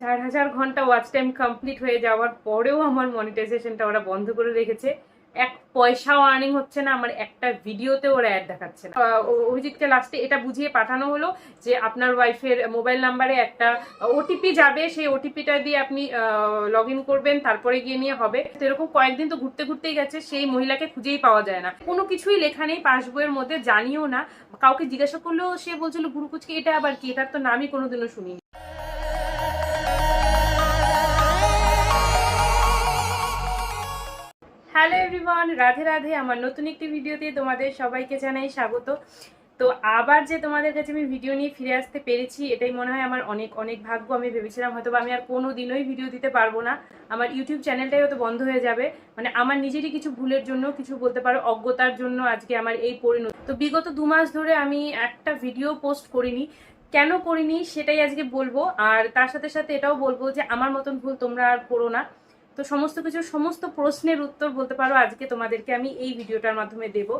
চার হাজার ঘণ্টা ওয়াচ টাইম কমপ্লিট হয়ে যাওয়ার পরেও আমার মনিটাইজেশনটা ওরা বন্ধ করে রেখেছে। এক পয়সাও আর্নিং হচ্ছে না, আমার একটা ভিডিওতে ওরা অ্যাড দেখাচ্ছে না। অভিজিৎকে লাস্টে এটা বুঝিয়ে পাঠানো হলো যে আপনার ওয়াইফের মোবাইল নাম্বারে একটা ওটিপি যাবে, সেই ওটিপিটা দিয়ে আপনি লগ করবেন, তারপরে গিয়ে নিয়ে হবে। এরকম কয়েকদিন তো ঘুরতে ঘুরতেই গেছে, সেই মহিলাকে খুঁজেই পাওয়া যায় না। কোনো কিছুই লেখা নেই পাসবইয়ের মধ্যে, জানিও না। কাউকে জিজ্ঞাসা করলেও সে বলছিল, গুরুকুচকে, এটা আবার কি? এটার তো নামই কোনোদিনও শুনিনি। হ্যালো এভরিওয়ান রাধে রাধে, আমার নতুন একটি ভিডিওতে তোমাদের সবাইকে জানাই স্বাগত। তো আবার যে তোমাদের কাছে আমি ভিডিও নিয়ে ফিরে আসতে পেরেছি, এটাই মনে হয় আমার অনেক অনেক ভাগ্য। আমি ভেবেছিলাম হয়তো আমি আর কোনো দিনই ভিডিও দিতে পারব না। আমার ইউটিউব চ্যানেলটাই হয়তো বন্ধ হয়ে যাবে। মানে আমার নিজেরই কিছু ভুলের জন্য, কিছু বলতে পারো, অজ্ঞতার জন্য আজকে আমার এই পরিণতি। তো বিগত দু মাস ধরে আমি একটা ভিডিও পোস্ট করিনি। কেন করিনি সেটাই আজকে বলব। আর তার সাথে সাথে এটাও বলব যে আমার মতন ভুল তোমরা আর করো না। তো সমস্ত কিছু, সমস্ত প্রশ্নের উত্তর বলতে পারো। আজকে তোমাদেরকে আমি এই ভিডিওটার মাধ্যমে দেব।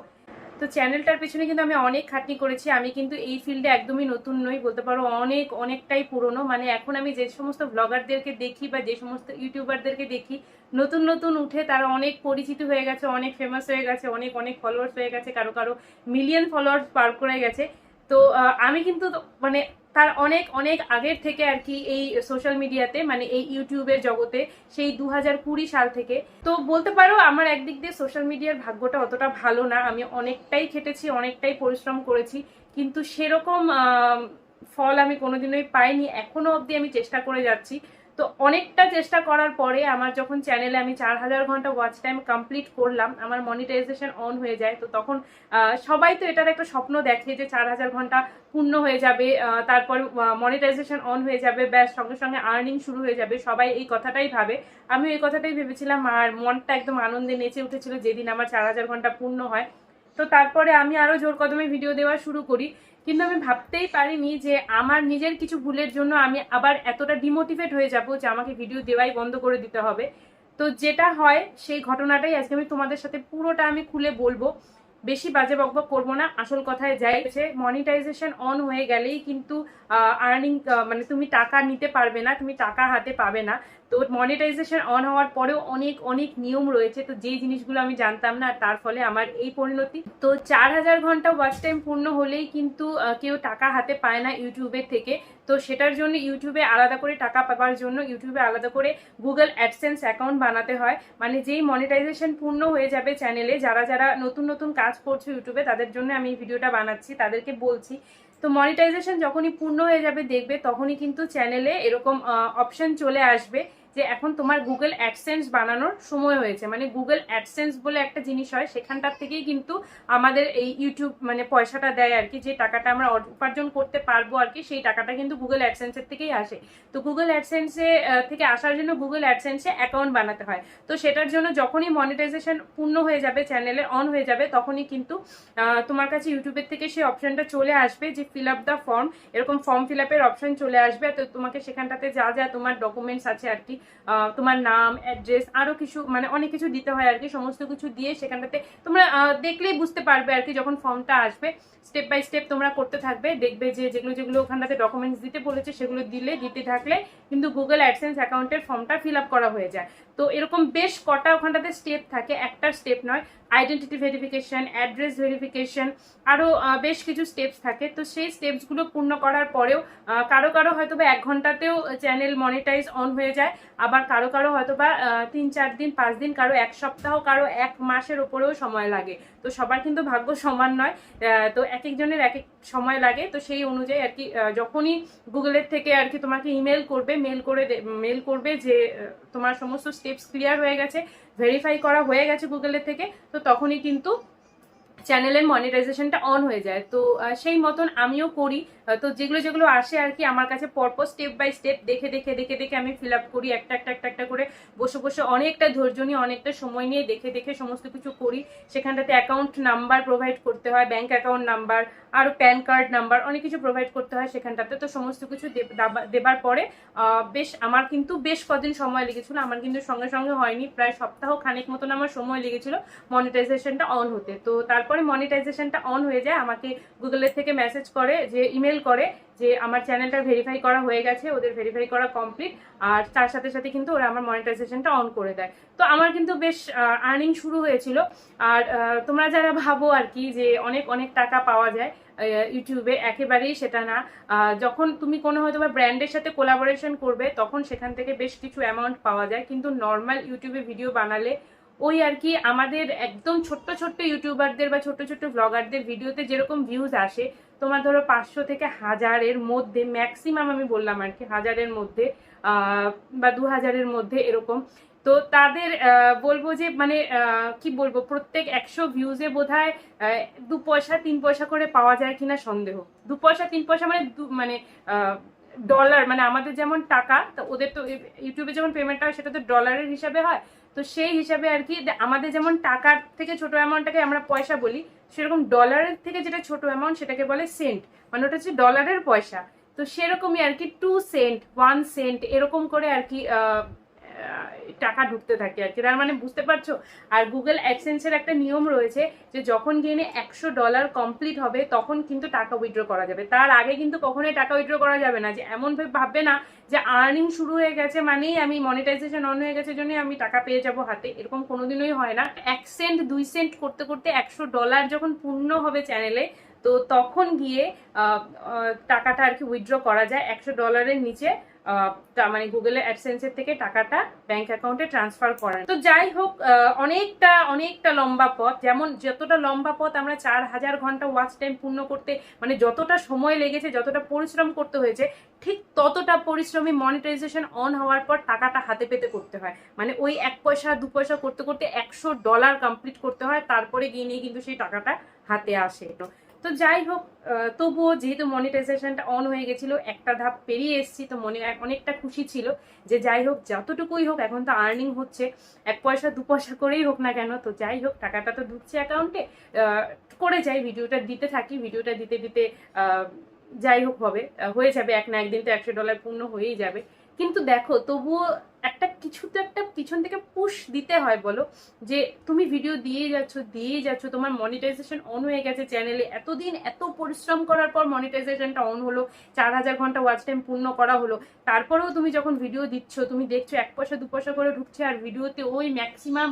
তো চ্যানেলটার পেছনে কিন্তু আমি অনেক খাটনি করেছি। আমি কিন্তু এই ফিল্ডে একদমই নতুন নই, বলতে পারো অনেক, অনেকটাই পুরনো। মানে এখন আমি যে সমস্ত ব্লগারদেরকে দেখি বা যে সমস্ত ইউটিউবারদেরকে দেখি, নতুন নতুন উঠে তারা অনেক পরিচিত হয়ে গেছে, অনেক ফেমাস হয়ে গেছে, অনেক অনেক ফলোয়ার্স হয়ে গেছে, কারও কারও মিলিয়ন ফলোয়ার্স পার করে গেছে। তো আমি কিন্তু মানে তার অনেক অনেক আগের থেকে আর কি এই সোশ্যাল মিডিয়াতে মানে এই ইউটিউবের জগতে, সেই দু হাজার কুড়ি সাল থেকে। তো বলতে পারো, আমার একদিক দিয়ে সোশ্যাল মিডিয়ার ভাগ্যটা অতটা ভালো না। আমি অনেকটাই খেটেছি, অনেকটাই পরিশ্রম করেছি। কিন্তু সেরকম ফল আমি কোনোদিনই পাইনি। এখনও অবধি আমি চেষ্টা করে যাচ্ছি। তো অনেকটা চেষ্টা করার পরে আমার যখন চ্যানেলে আমি চার হাজার ঘণ্টা ওয়াচ টাইম কমপ্লিট করলাম, আমার মনিটাইজেশন অন হয়ে যায়। তো তখন সবাই তো এটার একটা স্বপ্ন দেখে যে চার হাজার ঘণ্টা পূর্ণ হয়ে যাবে তারপর মনিটাইজেশন অন হয়ে যাবে, ব্যাস, সঙ্গে সঙ্গে আর্নিং শুরু হয়ে যাবে। সবাই এই কথাটাই ভাবে। আমি এই কথাটাই ভেবেছিলাম, আর মনটা একদম আনন্দে নেচে উঠেছিল যেদিন আমার চার হাজার ঘণ্টা পূর্ণ হয়। তো তারপরে আমি আরও জোর কদমে ভিডিও দেওয়া শুরু করি। কিন্তু আমি ভাবতেই পারিনি যে আমার নিজের কিছু ভুলের জন্য আমি আবার এতটা ডিমোটিভেট হয়ে যাব যে আমাকে ভিডিও দেওয়াই বন্ধ করে দিতে হবে। তো যেটা হয়, সেই ঘটনাটাই আজকে আমি তোমাদের সাথে পুরোটা আমি খুলে বলব। বেশি বাজে বকবক করব না, আসল কথায় যাই। মনিটাইজেশন অন হয়ে গেলেই কিন্তু আর্নিং মানে তুমি টাকা নিতে পারবে না, তুমি টাকা হাতে পাবে না। তো মনিটাইজেশন অন হওয়ার পরেও অনেক অনেক নিয়ম রয়েছে। তো যেই জিনিসগুলো আমি জানতাম না, তার ফলে আমার এই পরিণতি। তো চার হাজার ঘণ্টা ওয়াচ টাইম পূর্ণ হলেই কিন্তু কেউ টাকা হাতে পায় না ইউটিউবের থেকে। তো সেটার জন্য ইউটিউবে আলাদা করে টাকা পাওয়ার জন্য ইউটিউবে আলাদা করে গুগল অ্যাডসেন্স অ্যাকাউন্ট বানাতে হয়। মানে যেই মনিটাইজেশন পূর্ণ হয়ে যাবে চ্যানেলে যারা যারা নতুন নতুন কাজ করছে ইউটিউবে, তাদের জন্য আমি ভিডিওটা বানাচ্ছি, তাদেরকে বলছি। তো মনিটাইজেশন যখনই পূর্ণ হয়ে যাবে দেখবে তখনই কিন্তু চ্যানেলে এরকম অপশন চলে আসবে। যে এখন তোমার গুগল অ্যাডসেন্স বানানোর সময় হয়েছে। মানে গুগল অ্যাডসেন্স বলে একটা জিনিস হয়, সেখানটার থেকেই কিন্তু আমাদের এই ইউটিউব মানে পয়সাটা দেয় আর কি। যে টাকাটা আমরা উপার্জন করতে পারব আর কি, সেই টাকাটা কিন্তু গুগল অ্যাডসেন্সের থেকেই আসে। তো গুগল অ্যাডসেন্সে থেকে আসার জন্য গুগল অ্যাডসেন্সে অ্যাকাউন্ট বানাতে হয়। তো সেটার জন্য যখনই মনিটাইজেশন পূর্ণ হয়ে যাবে চ্যানেলে অন হয়ে যাবে, তখনই কিন্তু তোমার কাছে ইউটিউবের থেকে সেই অপশনটা চলে আসবে যে ফিল আপ দ্য ফর্ম এরকম ফর্ম ফিল আপের অপশন চলে আসবে। তো তোমাকে সেখানটাতে যা যা তোমার ডকুমেন্টস আছে আর কি তোমার নাম অ্যাড্রেস আরও কিছু মানে অনেক কিছু দিতে হয় আর কি, সমস্ত কিছু দিয়ে সেখানটাতে তোমরা দেখলেই বুঝতে পারবে আর কি যখন ফর্মটা আসবে। স্টেপ বাই স্টেপ তোমরা করতে থাকবে, দেখবে যে যেগুলো যেগুলো ওখানটাতে ডকুমেন্টস দিতে বলেছে সেগুলো দিলে, দিতে থাকলে কিন্তু গুগল অ্যাডসেন্স অ্যাকাউন্টের ফর্মটা ফিল আপ করা হয়ে যায়। তো এরকম বেশ কটা ওখানটাতে স্টেপ থাকে, একটা স্টেপ নয় আইডেন্টিটি ভেরিফিকেশন অ্যাড্রেস ভেরিফিকেশন আরও বেশ কিছু স্টেপস থাকে। তো সেই স্টেপসগুলো পূর্ণ করার পরেও কারও কারও হয়তো বা এক ঘন্টাতেও চ্যানেল মনিটাইজ অন হয়ে যায়। আবার কারও কারও হয়তো বা তিন চার দিন, পাঁচ দিন, কারও এক সপ্তাহ, কারও এক মাসের ওপরেও সময় লাগে। তো সবার কিন্তু ভাগ্য সমান নয়। তো এক একজনের এক এক সময় লাগে। তো সেই অনুযায়ী আর কি যখনই গুগলের থেকে আর কি তোমাকে ইমেল করবে মেল করে মেল করবে যে তোমার সমস্ত স্টেপস ক্লিয়ার হয়ে গেছে ভেরিফাই করা হয়ে গেছে গুগলের থেকে তো তখনই কিন্তু চ্যানেলের মনিটাইজেশনটা অন হয়ে যায়। তো সেই মতন আমিও করি। তো যেগুলো যেগুলো আসে আর কি আমার কাছে পরপর স্টেপ বাই স্টেপ দেখে দেখে দেখে দেখে আমি ফিল আপ করি। একটা একটা একটা একটা করে বসে বসে অনেকটা ধৈর্য নিয়ে, অনেকটা সময় নিয়ে দেখে দেখে সমস্ত কিছু করি। সেখানটাতে অ্যাকাউন্ট নাম্বার প্রোভাইড করতে হয় ব্যাংক অ্যাকাউন্ট নাম্বার আরও প্যান কার্ড নাম্বার অনেক কিছু প্রোভাইড করতে হয় সেখানটাতে। তো সমস্ত কিছু দেবার পরে বেশ আমার কিন্তু বেশ কদিন সময় লেগেছিলো। আমার কিন্তু সঙ্গে সঙ্গে হয়নি। প্রায় সপ্তাহ খানেক মতন আমার সময় লেগেছিল মনিটাইজেশনটা অন হতে। তো তারপরে মনিটাইজেশনটা অন হয়ে যায়। আমাকে গুগলের থেকে মেসেজ করে, যে ইমেল করে যে আমার চ্যানেলটা ভেরিফাই করা হয়ে গেছে, ওদের ভেরিফাই করা কমপ্লিট আর তার সাথে সাথে কিন্তু ওরা আমার মনিটাইজেশনটা অন করে দেয়। তো আমার কিন্তু বেশ আর্নিং শুরু হয়েছিল। আর তোমরা যারা ভাবো আর কি যে অনেক অনেক টাকা পাওয়া যায় ইউটিউবে একেবারেই সেটা না। যখন তুমি কোনো হয়তো বা ব্র্যান্ডের সাথে কোলাবোরেশন করবে, তখন সেখান থেকে বেশ কিছু অ্যামাউন্ট পাওয়া যায়। কিন্তু নর্মাল ইউটিউবে ভিডিও বানালে ওই আর কি আমাদের একদম ছোট্ট ছোট্ট ইউটিউবারদের বা ছোট্ট ছোট্ট ব্লগারদের ভিডিওতে যেরকম ভিউজ আসে, তোমার ধরো পাঁচশো থেকে হাজারের মধ্যে ম্যাক্সিমাম আমি বললাম আর কি, হাজারের মধ্যে বা দু হাজারের মধ্যে এরকম। তো তাদের বলব যে মানে কি বলব, প্রত্যেক একশো ভিউজে বোধ হয় দু পয়সা, তিন পয়সা করে পাওয়া যায় কিনা সন্দেহ। দু পয়সা, তিন পয়সা মানে মানে ডলার মানে আমাদের যেমন টাকা, তো ওদের তো, ইউটিউবে যেমন পেমেন্টটা হয় সেটা তো ডলারের হিসাবে হয়। তো সেই হিসাবে আর কি আমাদের যেমন টাকার থেকে ছোট অ্যামাউন্টটাকে আমরা পয়সা বলি, সেরকম ডলারের থেকে যেটা ছোট অ্যামাউন্ট সেটাকে বলে সেন্ট মানে ওটা হচ্ছে ডলারের পয়সা। তো সেরকমই আর কি টু সেন্ট ওয়ান সেন্ট এরকম করে আর কি টাকা ঢুকতে থাকে আর কি। তার মানে বুঝতে পারছ? আর গুগল অ্যাডসেন্সের একটা নিয়ম রয়েছে যে যখন গিয়ে একশো ডলার কমপ্লিট হবে, তখন কিন্তু টাকা উইথড্র করা যাবে। তার আগে কিন্তু কখনোই টাকা উইথড্র করা যাবে না। যে এমনভাবে ভাববে না যে আর্নিং শুরু হয়ে গেছে মানেই আমি মনিটাইজেশন অন হয়ে গেছে জন্যই আমি টাকা পেয়ে যাব হাতে। এরকম কোনোদিনই হয় না। এক সেন্ট দুই সেন্ট করতে করতে একশো ডলার যখন পূর্ণ হবে চ্যানেলে তো তখন গিয়ে টাকাটা আর কি উইথড্র করা যায়। একশো ডলারের নিচে মানে গুগলের অ্যাডসেন্সের থেকে টাকাটা ব্যাংক অ্যাকাউন্টে ট্রান্সফার করেন। তো যাই হোক অনেকটা অনেকটা লম্বা পথ। যেমন যতটা লম্বা পথ আমরা চার হাজার ঘণ্টা ওয়াচ টাইম পূর্ণ করতে মানে যতটা সময় লেগেছে, যতটা পরিশ্রম করতে হয়েছে, ঠিক ততটা পরিশ্রমী মনিটাইজেশন অন হওয়ার পর টাকাটা হাতে পেতে করতে হয়। মানে ওই এক পয়সা, দু পয়সা করতে করতে একশো ডলার কমপ্লিট করতে হয়, তারপরে গিয়ে নিয়ে কিন্তু সেই টাকাটা হাতে আসে। তো যাই হোক তবুও যেহেতু মনিটাইজেশনটা অন হয়ে গেছিল, একটা ধাপ পেরিয়ে এসেছি, তো মনে অনেকটা খুশি ছিল যে যাই হোক, যতটুকুই হোক, এখন তো আর্নিং হচ্ছে, এক পয়সা, দু পয়সা করেই হোক না কেন, তো যাই হোক, টাকাটা তো ঢুকছে অ্যাকাউন্টে করে যাই, ভিডিওটা দিতে থাকি, ভিডিওটা দিতে দিতে যাই হোক হবে হয়ে যাবে, এক না একদিন তো একশো ডলার পূর্ণ হয়েই যাবে। কিন্তু দেখো, তবুও একটা কিছু তো একটা পিছন থেকে পুশ দিতে হয় বলো, যে তুমি ভিডিও দিয়ে যাচ্ছ দিয়ে যাচ্ছ, তোমার মনিটাইজেশন অন হয়ে গেছে চ্যানেলে এতদিন এত পরিশ্রম করার পর মনিটাইজেশনটা অন হলো, চার হাজার ঘণ্টা ওয়াচ টাইম পূর্ণ করা হলো। তারপরেও তুমি যখন ভিডিও দিচ্ছ, তুমি দেখছ এক পয়সা, দু পয়সা করে ঢুকছে, আর ভিডিওতে ওই ম্যাক্সিমাম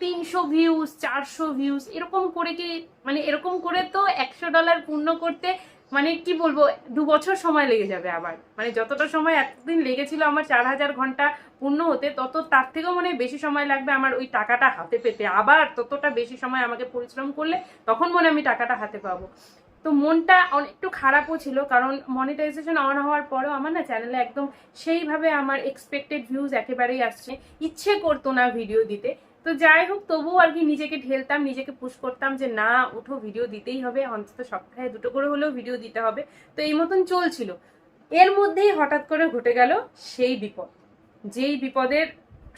তিনশো ভিউজ চারশো ভিউজ এরকম করে কি মানে এরকম করে তো একশো ডলার পূর্ণ করতে মানে কি বলব, দু বছর সময় লেগে যাবে আবার মানে যতটা সময় এতদিন লেগেছিল আমার চার হাজার ঘণ্টা পূর্ণ হতে, তত তার থেকেও মনে বেশি সময় লাগবে আমার ওই টাকাটা হাতে পেতে। আবার ততটা বেশি সময় আমাকে পরিশ্রম করলে তখন মনে আমি টাকাটা হাতে পাবো। তো মনটা অনেক একটু খারাপও ছিল, কারণ মনিটাইজেশন অন হওয়ার পরেও আমার না চ্যানেলে একদম সেইভাবে আমার এক্সপেক্টেড ভিউজ একেবারেই আসছে। ইচ্ছে করতো না ভিডিও দিতে। তো যাই হোক, তবুও আর কি নিজেকে ঢেলতাম, নিজেকে পুশ করতাম যে না, উঠো ভিডিও দিতেই হবে, অন্তত সপ্তাহে দুটো করে হলেও ভিডিও দিতে হবে। তো এই মতন চলছিল। এর মধ্যেই হঠাৎ করে ঘটে গেল সেই বিপদ। যেই বিপদের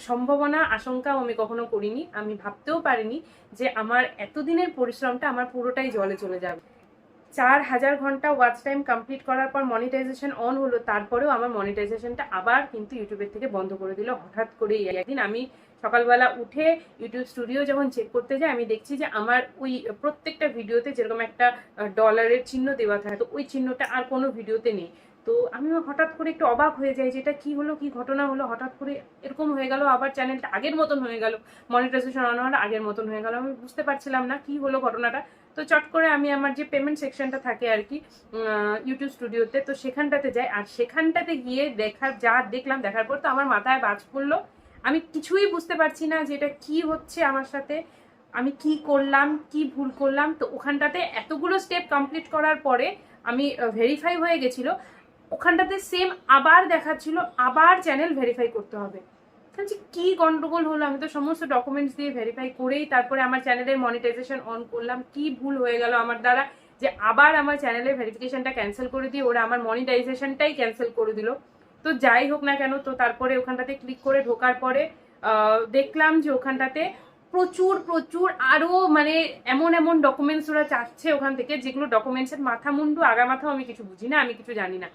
সম্ভাবনা, আশঙ্কাও আমি কখনো করিনি, আমি ভাবতেও পারিনি যে আমার এতদিনের পরিশ্রমটা আমার পুরোটাই জলে চলে যাবে। চার হাজার ঘণ্টা ওয়াচ টাইম কমপ্লিট করার পর মনিটাইজেশন অন হলো, তারপরেও আমার মনিটাইজেশনটা আবার কিন্তু ইউটিউবের থেকে বন্ধ করে দিল, হঠাৎ করেই একদিন আমি সকালবেলা উঠে ইউটিউব স্টুডিও যখন চেক করতে যাই, আমি দেখছি যে আমার ওই প্রত্যেকটা ভিডিওতে যেরকম একটা ডলারের চিহ্ন দেওয়া থাকে, তো ওই চিহ্নটা আর কোনো ভিডিওতে নেই। তো আমি হঠাৎ করে একটু অবাক হয়ে যাই যে এটা কি হলো, কি ঘটনা হলো, হঠাৎ করে এরকম হয়ে গেল, আবার চ্যানেলটা আগের মতন হয়ে গেল মনিটাইজেশন অন হওয়ার আগের মতন হয়ে গেল, আমি বুঝতে পারছিলাম না কি হলো ঘটনাটা। তো চট করে আমি আমার যে পেমেন্ট সেকশনটা থাকে আর কি ইউটিউব স্টুডিওতে তো সেখানটাতে যাই। আর সেখানটাতে গিয়ে দেখার, যা দেখলাম দেখার পর তো আমার মাথায় বাজ পড়ল। আমি কিছুই বুঝতে পারছি না যে এটা কি হচ্ছে আমার সাথে, আমি কি করলাম, কি ভুল করলাম। তো ওখানটাতে এতগুলো স্টেপ কমপ্লিট করার পরে আমি ভেরিফাই হয়ে গেছিল। ওখানটাতে সেম আবার দেখাচ্ছিল, আবার চ্যানেল ভেরিফাই করতে হবে। বলছি কি গন্ডগোল হলো, আমি তো সমস্ত ডকুমেন্টস দিয়ে ভেরিফাই করেই তারপরে আমার চ্যানেলের মনিটাইজেশন অন করলাম, কি ভুল হয়ে গেল আমার দ্বারা যে আবার আমার চ্যানেলের ভেরিফিকেশনটা ক্যান্সেল করে দিয়ে ওরা আমার মনিটাইজেশনটাই ক্যান্সেল করে দিল। তো যাই হোক না কেন, তো তারপরে ওখানটাতে ক্লিক করে ঢোকার পরে দেখলাম যে ওখানটাতে প্রচুর প্রচুর আরও মানে এমন এমন ডকুমেন্টস ওরা চাচ্ছে ওখান থেকে, যেগুলো ডকুমেন্টসের মাথা মুন্ডু আগা মাথাও আমি কিছু বুঝি না আমি কিছু জানি না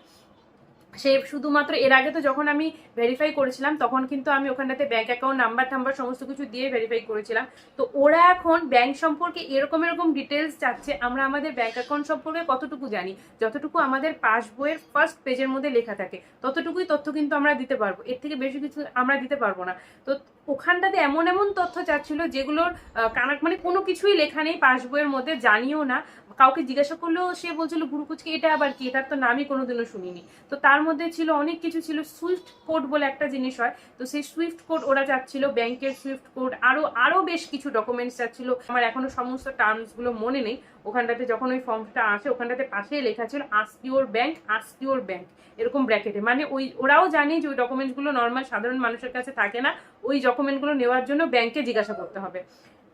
সে শুধুমাত্র এর আগে তো যখন আমি ভেরিফাই করেছিলাম, তখন কিন্তু আমি ওখানটাতে ব্যাঙ্ক অ্যাকাউন্ট নাম্বার টাম্বার সমস্ত কিছু দিয়ে ভেরিফাই করেছিলাম। তো ওরা এখন ব্যাংক সম্পর্কে এরকম এরকম ডিটেলস চাচ্ছে, আমরা আমাদের ব্যাঙ্ক অ্যাকাউন্ট সম্পর্কে কতটুকু জানি, যতটুকু আমাদের পাসবইয়ের ফার্স্ট পেজের মধ্যে লেখা থাকে, ততটুকুই তথ্য কিন্তু আমরা দিতে পারব, এর থেকে বেশি কিছু আমরা দিতে পারব না। তো ওখানটাতে এমন এমন তথ্য চাচ্ছিল যেগুলোর আহ, কানা মানে কোনো কিছুই লেখা নেই পাসবইয়ের মধ্যে জানিও না। কাউকে জিজ্ঞাসা করলেও সে বলছিল গুরুকুচকে এটা আবার কি? এটার তো নামই কোনোদিনও শুনিনি। তো তার মধ্যে ছিল অনেক কিছু ছিল সুইফট কোড বলে একটা জিনিস হয়। তো সেই সুইফট কোড ওরা চাচ্ছিল ব্যাংকের সুইফট কোড আরও আরও বেশ কিছু ডকুমেন্টস চাচ্ছিল। আমার এখনও সমস্ত টার্মসগুলো মনে নেই। ওখানটাতে যখন ওই ফর্মটা আসে, ওখানটাতে পাশেই লেখা ছিল আস্কিওর ব্যাংক আস্কিওর ব্যাংক এরকম ব্র্যাকেটে মানে ওই, ওরাও জানে যে ওই ডকুমেন্টসগুলো নর্মাল সাধারণ মানুষের কাছে থাকে না, ওই ডকুমেন্টগুলো নেওয়ার জন্য ব্যাংকে জিজ্ঞাসা করতে হবে।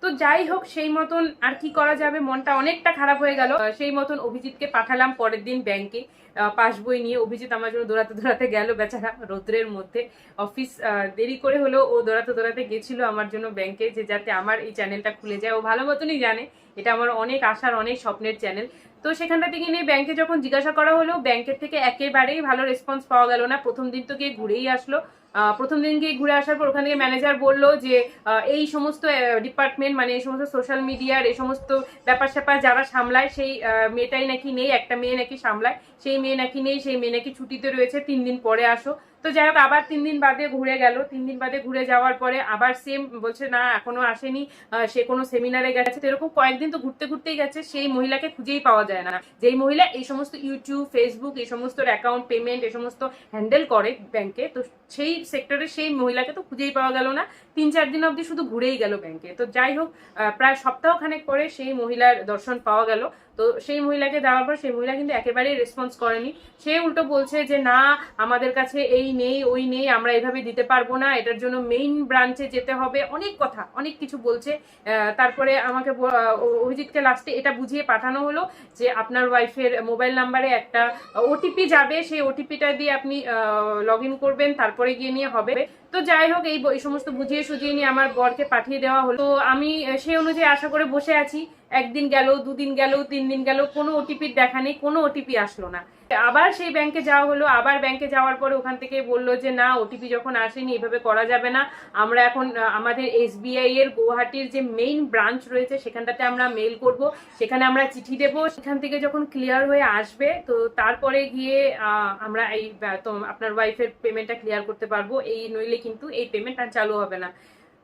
তো যাই হোক, সেই মতন আর কি করা যাবে? মনটা অনেকটা খারাপ হয়ে গেল। সেই মতন অভিজিৎকে পাঠালাম পরের দিন ব্যাংকে পাসবই নিয়ে। অভিজিৎ আমার জন্য দৌড়াতে দৌড়াতে গেল বেচারা রৌদ্রের মধ্যে। অফিস দেরি করে হলেও ও দৌড়াতে দৌড়াতে গেছিল আমার জন্য ব্যাংকে যে যাতে আমার এই চ্যানেলটা খুলে যায়। ও ভালো মতনই জানে। এটা আমার অনেক আশার, অনেক স্বপ্নের চ্যানেল তো সেখানটা থেকে নিয়ে ব্যাংকে যখন জিজ্ঞাসা করা হলো ব্যাংকের থেকে একেবারেই ভালো রেসপন্স পাওয়া গেল না। প্রথম দিন তো গিয়ে ঘুরেই আসলো। প্রথম দিন গিয়ে ঘুরে আসার পর ওখান থেকে ম্যানেজার বলল যে এই সমস্ত ডিপার্টমেন্ট মানে এই সমস্ত সোশ্যাল মিডিয়ার এই সমস্ত ব্যাপার স্যাপার যারা সামলায়, সেই মেয়েটাই নাকি নেই, একটা মেয়ে নাকি সামলায়, সেই মেয়ে নাকি নেই, সেই মেয়ে নাকি ছুটিতে রয়েছে, তিন দিন পরে আসো। তো যাই হোক, আবার তিন দিন বাদে ঘুরে গেল। তিন দিন বাদে ঘুরে যাওয়ার পরে আবার সেম বলছে, না, এখনও আসেনি। সে কোনো সেমিনারে গেছে। তো এরকম কয়েকদিন তো ঘুরতে ঘুরতেই গেছে। সেই মহিলাকে খুঁজেই পাওয়া যায় না। যেই মহিলা এই সমস্ত ইউটিউব ফেসবুক এই সমস্ত অ্যাকাউন্ট পেমেন্ট এই সমস্ত হ্যান্ডেল করে ব্যাংকে তো সেই সেক্টরে সেই মহিলাকে তো খুঁজেই পাওয়া গেল না। তিন চার দিন অবধি শুধু ঘুরেই গেল ব্যাংকে তো যাই হোক প্রায় সপ্তাহখানেক পরে সেই মহিলার দর্শন পাওয়া গেল। তো সেই মহিলাকে দেওয়ার পর সেই মহিলা কিন্তু একেবারেই রেসপন্স করেনি। সে উল্টো বলছে যে, না, আমাদের কাছে এই নেই, ওই নেই, আমরা এভাবে দিতে পারব না, এটার জন্য মেইন ব্রাঞ্চে যেতে হবে। অনেক কথা, অনেক কিছু বলছে। তারপরে আমাকে অভিজিৎকে লাস্টে এটা বুঝিয়ে পাঠানো হলো যে, আপনার ওয়াইফের মোবাইল নাম্বারে একটা ওটিপি যাবে, সেই ওটিপিটা দিয়ে আপনি লগ করবেন, তারপরে গিয়ে নিয়ে হবে। তো যাই হোক, এই এই সমস্ত বুঝিয়ে সুঝিয়ে নিয়ে আমার বরকে পাঠিয়ে দেওয়া হলো। তো আমি সেই অনুযায়ী আশা করে বসে আছি। একদিন গেল, দুদিন গেল, তিন দিন গেল, কোনো ওটিপির দেখা নেই, কোনো ওটিপি আসলো না। আবার সেই ব্যাংকে যাওয়া হলো, আবার ব্যাংকে যাওয়ার পরে ওখান থেকে বলল যে, না ওটিপি যখন আসেনি, এভাবে করা যাবে না। আমরা এখন আমাদের এসবিআই এর গুয়াহাটির যে মেইন ব্রাঞ্চ রয়েছে, সেখানটাতে আমরা মেল করব। সেখানে আমরা চিঠি দেব। সেখান থেকে যখন ক্লিয়ার হয়ে আসবে, তো তারপরে গিয়ে আমরা এই আপনার ওয়াইফের পেমেন্টটা ক্লিয়ার করতে পারব। এই নইলে কিন্তু এই পেমেন্ট আর চালু হবে না।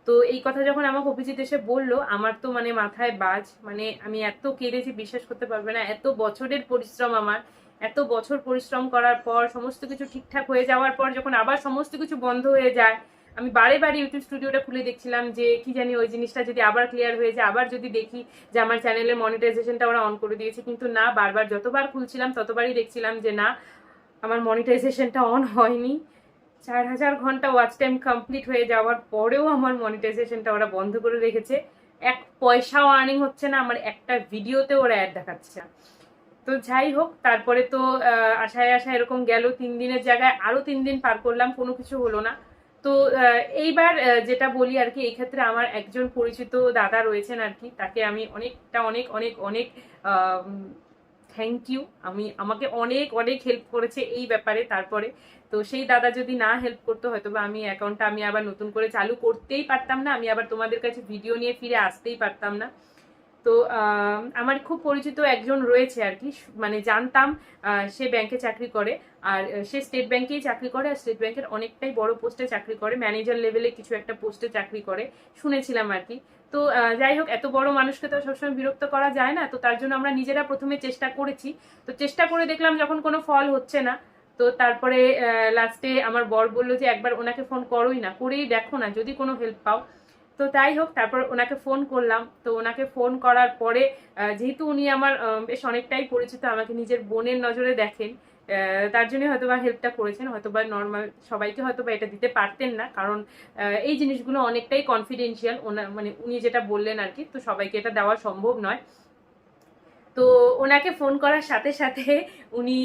তো এই কথা যখন আমাকে অভিজিৎ এসে বলল, আমার তো মানে মাথায় বাজ। মানে আমি এত কেঁদেছি, বিশ্বাস করতে পারবে না। এত বছরের পরিশ্রম আমার। এত বছর পরিশ্রম করার পর, সমস্ত কিছু ঠিকঠাক হয়ে যাওয়ার পর, যখন আবার সমস্ত কিছু বন্ধ হয়ে যায়, আমি বারে বারে ইউটিউব স্টুডিওটা খুলে দেখছিলাম যে, কি জানি ওই জিনিসটা যদি আবার ক্লিয়ার হয়ে যায়, আবার যদি দেখি যে, আমার চ্যানেলের মনিটাইজেশনটা ওরা অন করে দিয়েছে। কিন্তু না, বারবার যতবার খুলছিলাম, ততবারই দেখছিলাম যে, না, আমার মনিটাইজেশনটা অন হয়নি। চার হাজার ঘণ্টা ওয়াচ টাইম কমপ্লিট হয়ে যাওয়ার পরেও আমার মনিটাইজেশনটা ওরা বন্ধ করে রেখেছে। এক পয়সাও আর্নিং হচ্ছে না, আমার একটা ভিডিওতে ওরা অ্যাড দেখাচ্ছে। তো যাই হোক, তারপরে তো আশায় আশায় এরকম গেল। তিন দিনের জায়গায় আরও তিন দিন পার করলাম, কোনো কিছু হলো না। তো এইবার যেটা বলি আর কি, এই ক্ষেত্রে আমার একজন পরিচিত দাদা রয়েছেন আর কি, তাকে আমি অনেকটা অনেক অনেক অনেক থ্যাংক ইউ আমি, আমাকে অনেক অনেক হেল্প করেছে এই ব্যাপারে, তারপরে। তো সেই দাদা যদি না হেল্প করতো হয়তো বা আমি অ্যাকাউন্টটা আমি আবার নতুন করে চালু করতেই পারতাম না, আমি আবার তোমাদের কাছে ভিডিও নিয়ে ফিরে আসতেই পারতাম না। তো আমার খুব পরিচিত একজন রয়েছে আর কি মানে জানতাম সে ব্যাংকে চাকরি করে, আর সে স্টেট ব্যাংকেই চাকরি করে, আর স্টেট ব্যাংকের অনেকটাই বড় পোস্টে চাকরি করে, ম্যানেজার লেভেলে কিছু একটা পোস্টে চাকরি করে, শুনেছিলাম আর কি। তো যাই হোক, এত বড় মানুষকে তো সবসময় বিরক্ত করা যায় না, তো তার জন্য আমরা নিজেরা প্রথমে চেষ্টা করেছি। তো চেষ্টা করে দেখলাম যখন কোনো ফল হচ্ছে না, তো তারপরে লাস্টে আমার বর বলল যে, একবার ওনাকে ফোন করোই না, করেই দেখো না, যদি কোনো হেল্প পাও। তো তাই হোক তারপর ওনাকে ফোন করলাম। তো ওনাকে ফোন করার পরে যেহেতু উনি আমার বেশ অনেকটাই পরিচিত, আমাকে নিজের বোনের নজরে দেখেন তার জন্য হয়তো বা হেল্পটা করেছেন। হয়তো বা নর্মাল সবাইকে হয়তো বা এটা দিতে পারতেন না, কারণ এই জিনিসগুলো অনেকটাই কনফিডেন্সিয়াল ওনার মানে উনি যেটা বললেন আর কি, তো সবাইকে এটা দেওয়া সম্ভব নয়। তো ওনাকে ফোন করার সাথে সাথে উনি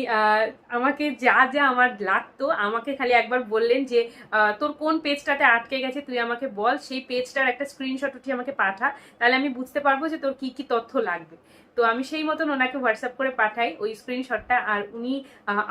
আমাকে যা যা আমার লাগতো, আমাকে খালি একবার বললেন যে তোর কোন পেজটাতে আটকে গেছে তুই আমাকে বল, সেই পেজটার একটা স্ক্রিনশট উঠিয়ে আমাকে পাঠা, তাহলে আমি বুঝতে পারব যে তোর কি কি তথ্য লাগবে। তো আমি সেই মতন ওনাকে হোয়াটসঅ্যাপ করে পাঠাই, ওই স্ক্রিনশটটা আর উনি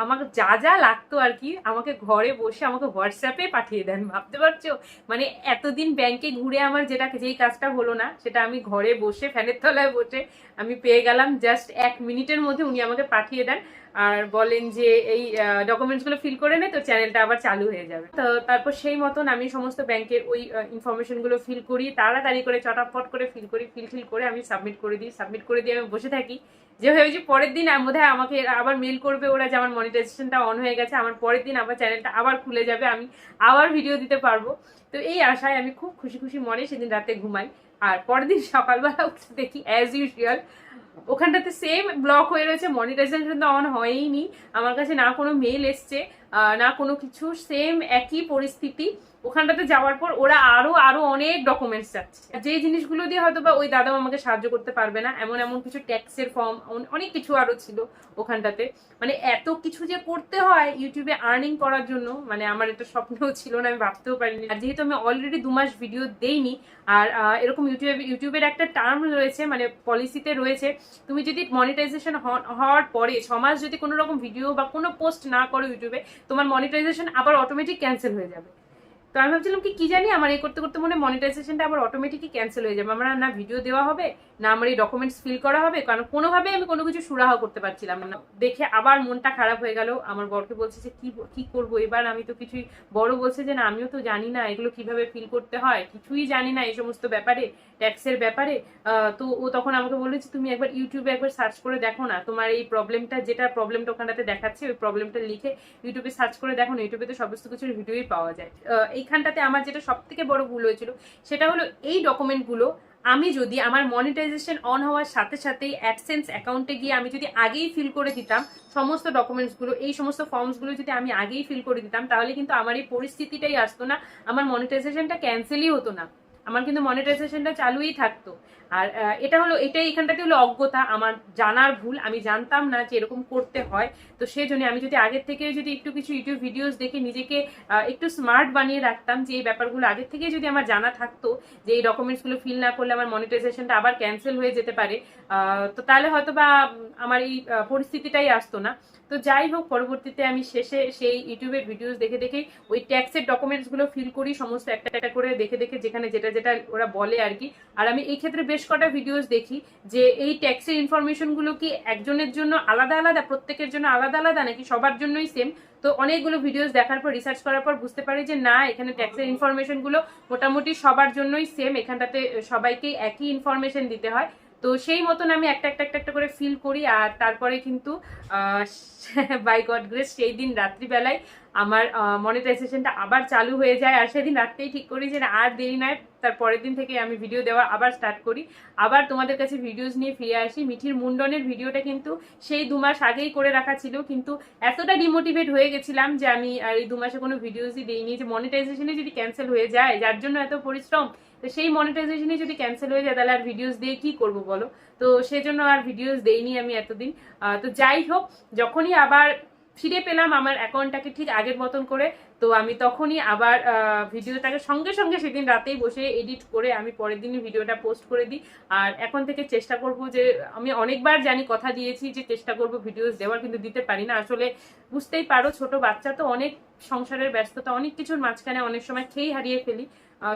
আমাকে যা যা লাগতো আর কি, আমাকে ঘরে বসে আমাকে হোয়াটসঅ্যাপে পাঠিয়ে দেন, ভাবতে পারছ? মানে এতদিন ব্যাংকে ঘুরে আমার যেটা, যেই কাজটা হলো না, সেটা আমি ঘরে বসে, ফ্যানের তলায় বসে আমি পেয়ে গেলাম জাস্ট এক মিনিটের মধ্যে উনি আমাকে পাঠিয়ে দেন। আর বলেন যে এই ডকুমেন্টসগুলো ফিল করে নে, তো চ্যানেলটা আবার চালু হয়ে যাবে। তো তারপর সেই মতন আমি সমস্ত ব্যাংকের ওই ইনফরমেশনগুলো ফিল করি, তাড়াতাড়ি করে, চটাপট করে ফিল করি ফিল ফিল করে আমি সাবমিট করে দিই সাবমিট করে দিয়ে আমি বসে থাকি। যে ভেবেছি পরের দিন বোধ আমাকে আবার মেল করবে, ওরা যে আমার মনিটাইজেশনটা অন হয়ে গেছে, আমার পরের দিন আবার চ্যানেলটা আবার খুলে যাবে, আমি আবার ভিডিও দিতে পারব। তো এই আশায় আমি খুব খুশি খুশি মনে সেদিন রাতে ঘুমাই। আর পরের দিন সকালবেলা উঠে দেখি অ্যাজ ইউজুয়াল ওখানটাতে সেম ব্লক হয়ে রয়েছে মনিটাইজেশন কিন্তু অন হয়ইনি আমার কাছে না কোনো মেল এসছে। না কোনো কিছু সেম একই পরিস্থিতি। ওখানটাতে যাওয়ার পর ওরা আরও আরও অনেক ডকুমেন্টস চাচ্ছে। যে জিনিসগুলো দিয়ে হয়তো বা ওই দাদাও আমাকে সাহায্য করতে পারবে না, এমন এমন কিছু ট্যাক্সের ফর্ম অনেক কিছু আরও ছিল ওখানটাতে। মানে এত কিছু যে করতে হয় ইউটিউবে আর্নিং করার জন্য মানে আমার এটা স্বপ্নও ছিল না, আমি ভাবতেও পারিনি। আর যেহেতু আমি অলরেডি দু মাস ভিডিও দেইনি, আর এরকম ইউটিউবে ইউটিউবের একটা টার্ম রয়েছে মানে পলিসিতে রয়েছে, তুমি যদি মনিটাইজেশন হওয়ার পরে, ছ মাস যদি কোনো রকম ভিডিও বা কোনো পোস্ট না করো ইউটিউবে তোমার মনিটাইজেশন আবার অটোমেটিক ক্যান্সেল হয়ে যাবে। তো আমি ভাবছিলাম কি কি জানি আমার এই করতে করতে মনে মনিটাইজেশনটা আবার অটোমেটিকই ক্যান্সেল হয়ে যাবে। আমার না ভিডিও দেওয়া হবে না আমার এই ডকুমেন্টস ফিল করা হবে কারণ কোনোভাবে আমি কোনো কিছু সুরাহ করতে পারছিলাম না। দেখে আবার মনটা খারাপ হয়ে গেল। আমার বরকে বলছে যে কি কি করব? এবার আমি তো কিছুই বড় বলছে যে না আমিও তো জানি না এগুলো কীভাবে ফিল করতে হয়। কিছুই জানি না এই সমস্ত ব্যাপারে ট্যাক্সের ব্যাপারে। তো ও তখন আমাকে বলল যে তুমি একবার ইউটিউবে একবার সার্চ করে দেখো না। তোমার এই প্রবলেমটা যেটা প্রবলেমটা ওখানটাতে দেখাচ্ছে ওই প্রবলেমটা লিখে ইউটিউবে সার্চ করে দেখো না। ইউটিউবে তো সমস্ত কিছুর ভিডিওই পাওয়া যায়। আহ, এইখানটাতে আমার যেটা সব থেকে বড় ভুল হয়েছিল, সেটা হলো এই ডকুমেন্টগুলো আমি যদি আমার মনিটাইজেশন অন হওয়ার সাথে সাথেই অ্যাডসেন্স অ্যাকাউন্টে গিয়ে আমি যদি আগেই ফিল করে দিতাম, সমস্ত ডকুমেন্টসগুলো এই সমস্ত ফর্মসগুলো যদি আমি আগেই ফিল করে দিতাম, তাহলে কিন্তু আমার এই পরিস্থিতিটাই আসতো না, আমার মনিটাইজেশনটা ক্যান্সেলই হতো না। আমার কিন্তু মনিটাইজেশনটা চালুই থাকতো। আর এটা হলো, এটাই এখানটাতে হলো অজ্ঞতা। আমার জানার ভুল, আমি জানতাম না যে এরকম করতে হয়। তো সেই জন্য আমি যদি আগের থেকে যদি একটু কিছু ইউটিউব ভিডিওস দেখে নিজেকে একটু স্মার্ট বানিয়ে রাখতাম যে এই ব্যাপারগুলো আগের থেকে যদি আমার জানা থাকতো যে এই ডকুমেন্টসগুলো ফিল না করলে আমার মনিটাইজেশনটা আবার ক্যান্সেল হয়ে যেতে পারে তো তাহলে হয়তো বা আমার এই পরিস্থিতিটাই আসতো না। তো যাই হোক, পরবর্তীতে আমি শেষে সেই ইউটিউবের ভিডিওস দেখে দেখে ওই ট্যাক্সের ডকুমেন্টসগুলো ফিল করি, সমস্ত একটা একটা করে দেখে দেখে যেখানে যেটা যেটা ওরা বলে আর কি। আর আমি এই ক্ষেত্রে বেশ কটা ভিডিওস দেখি যে এই ট্যাক্সের ইনফরমেশনগুলো কি একজনের জন্য আলাদা আলাদা, প্রত্যেকের জন্য আলাদা আলাদা নাকি সবার জন্যই সেম তো অনেকগুলো ভিডিওস দেখার পর রিসার্চ করার পর বুঝতে পারি যে না, এখানে ট্যাক্সের ইনফরমেশনগুলো মোটামুটি সবার জন্যই সেম এখানটাতে সবাইকেই একই ইনফরমেশন দিতে হয়। তো সেই মতন আমি একটা একটা একটা একটা করে ফিল করি। আর তারপরে কিন্তু বাই গড গ্রেস সেই দিন রাত্রিবেলায় আমার মনিটাইজেশনটা আবার চালু হয়ে যায়। আর সেদিন রাত্রেই ঠিক করি যে আর দেরি নয়। তার পরের দিন থেকে আমি ভিডিও দেওয়া আবার স্টার্ট করি। আবার তোমাদের কাছে ভিডিওস নিয়ে ফিরে আসি। মিঠির মুন্ডনের ভিডিওটা কিন্তু সেই দু মাস আগেই করে রাখা ছিল। কিন্তু এতটা ডিমোটিভেট হয়ে গেছিলাম যে আমি আর এই দু মাসে কোনো ভিডিওসই দিইনি। যে মনিটাইজেশনে যদি ক্যান্সেল হয়ে যায়, যার জন্য এত পরিশ্রম তো সেই মনিটাইজেশনে যদি ক্যান্সেল হয়ে যায়, তাহলে আর ভিডিওস দিয়ে কি করব বলো? তো সেই জন্য আর ভিডিওস দেইনি আমি এতদিন। তো যাই হোক, যখনই আবার ফিরে পেলাম আমার অ্যাকাউন্টটাকে ঠিক আগের মতন করে, তো আমি তখনই আবার ভিডিওটাকে সঙ্গে সঙ্গে সেদিন রাতেই বসে এডিট করে আমি পরের দিনই ভিডিওটা পোস্ট করে দিই। আর এখন থেকে চেষ্টা করব যে, আমি অনেকবার জানি কথা দিয়েছি যে চেষ্টা করব ভিডিওস দেওয়ার, কিন্তু দিতে পারি না। আসলে বুঝতেই পারো, ছোট বাচ্চা তো অনেক সংসারের ব্যস্ততা, অনেক কিছুর মাঝখানে অনেক সময় খেয়েই হারিয়ে ফেলি।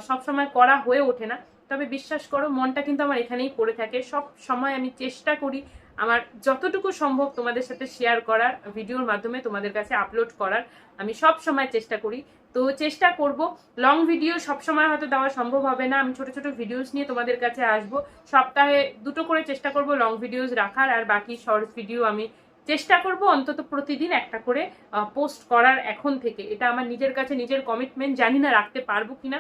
সব সময় করা হয়ে ওঠে না। তবে বিশ্বাস করো, মনটা কিন্তু আমার এখানেই পড়ে থাকে। সব সময় আমি চেষ্টা করি আমার যতটুকু সম্ভব তোমাদের সাথে শেয়ার করার ভিডিওর মাধ্যমে তোমাদের কাছে আপলোড করার। আমি সব সময় চেষ্টা করি। তো চেষ্টা করব। লং ভিডিও সব সময় হয়তো দেওয়া সম্ভব হবে না। আমি ছোট ছোট ভিডিওস নিয়ে তোমাদের কাছে আসব। সপ্তাহে দুটো করে চেষ্টা করব লং ভিডিওস রাখার। আর বাকি শর্ট ভিডিও আমি চেষ্টা করব অন্তত প্রতিদিন একটা করে পোস্ট করার এখন থেকে। এটা আমার নিজের কাছে নিজের কমিটমেন্ট জানি না রাখতে পারব কিনা।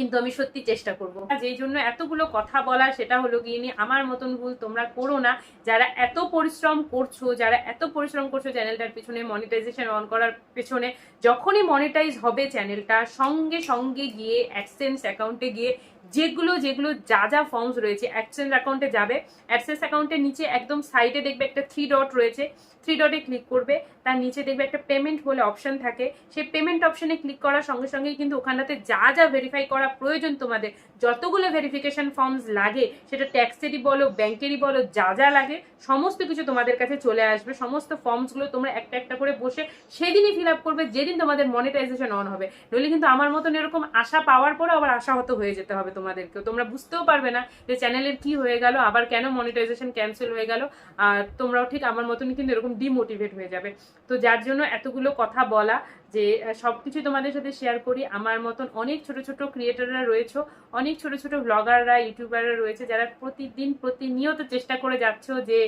কিন্তু আমি সত্যি চেষ্টা করব। যেই জন্য এতগুলো কথা বলা সেটা হলো গিয়ে আমার মতন ভুল তোমরা করো না। যারা এত পরিশ্রম করছ, যারা এত পরিশ্রম করছ চ্যানেলটার পিছনে মনিটাইজেশন অন করার পেছনে, যখনই মনিটাইজ হবে চ্যানেলটা, সঙ্গে সঙ্গে গিয়ে অ্যাডসেন্স অ্যাকাউন্টে গিয়ে যেগুলো যেগুলো যা যা ফর্মস রয়েছে অ্যাডসেন্স অ্যাকাউন্টে যাবে অ্যাডসেন্স অ্যাকাউন্টের নিচে একদম সাইডে দেখবে একটা থ্রি ডট রয়েছে থ্রি ডটে ক্লিক করবে, তার নিচে দেখবে একটা পেমেন্ট বলে অপশন থাকে, সেই পেমেন্ট অপশনে ক্লিক করার সঙ্গে সঙ্গেই কিন্তু ওখানটাতে যা যা ভেরিফাই করা প্রয়োজন তোমাদের, যতগুলো ভেরিফিকেশন ফর্মস লাগে, সেটা ট্যাক্সেরই বলো ব্যাংকেরই বলো, যা যা লাগে, সমস্ত কিছু তোমাদের কাছে চলে আসবে, সমস্ত ফর্মসগুলো তোমরা একটা একটা করে বসে সেদিনই ফিল আপ করবে, যেদিন তোমাদের মনিটাইজেশন অন হবে। নইলে কিন্তু আমার মতন এরকম আশা পাওয়ার পরে আবার আশাহত হয়ে যেতে হবে। তোমাদেরকেও। তোমরা বুঝতেও পারবে না যে চ্যানেলের কি হয়ে গেল, আবার কেন মনিটাইজেশন ক্যান্সেল হয়ে গেল, আর তোমরাও ঠিক আমার মতনই কিন্তু এরকম ডিমোটিভেট হয়ে যাবে। তো যার জন্য এতগুলো কথা বলা, যে সব কিছু তোমাদের সাথে শেয়ার করি, আমার মতন অনেক ছোট ছোট ক্রিয়েটাররা রয়েছে, অনেক ছোট ছোট ব্লগাররা ইউটিউবাররা রয়েছে, যারা প্রতিদিন প্রতিনিয়ত চেষ্টা করে যাচ্ছ যে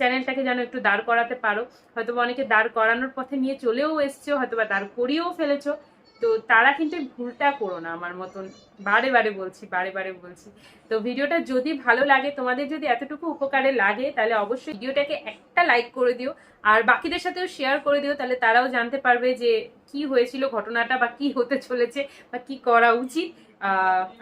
চ্যানেলটাকে যেন একটু দাঁড় করাতে পারো। হয়তোবা অনেকে দাঁড় করানোর পথে নিয়ে চলেও এসছো হয়তো বা দাঁড় করিয়েও ফেলেছো তো তারা কিন্তু ভুলটা করো না আমার মতন। বারে বারে বলছি, বারে বারে বলছি। তো ভিডিওটা যদি ভালো লাগে, তোমাদের যদি এতটুকু উপকারে লাগে, তাহলে অবশ্যই ভিডিওটাকে একটা লাইক করে দিও। আর বাকিদের সাথেও শেয়ার করে দিও, তাহলে তারাও জানতে পারবে যে কি হয়েছিল ঘটনাটা বা কি হতে চলেছে বা কি করা উচিত।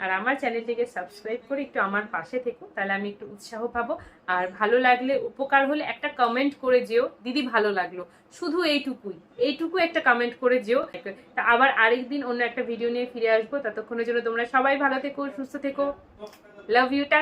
আর আমার চ্যানেলটিকে সাবস্ক্রাইব করে একটু আমার পাশে থেকো, তাহলে আমি একটু উৎসাহ পাবো। আর ভালো লাগলে উপকার হলে একটা কমেন্ট করে যেও। দিদি, ভালো লাগল। শুধু এইটুকুই। এইটুকু একটা কমেন্ট করে যেও। তা আবার আরেকদিন অন্য একটা ভিডিও নিয়ে ফিরে আসব। ততক্ষণের জন্য তোমরা সবাই ভালো থেকো, সুস্থ থেকো। লাভ ইউ টা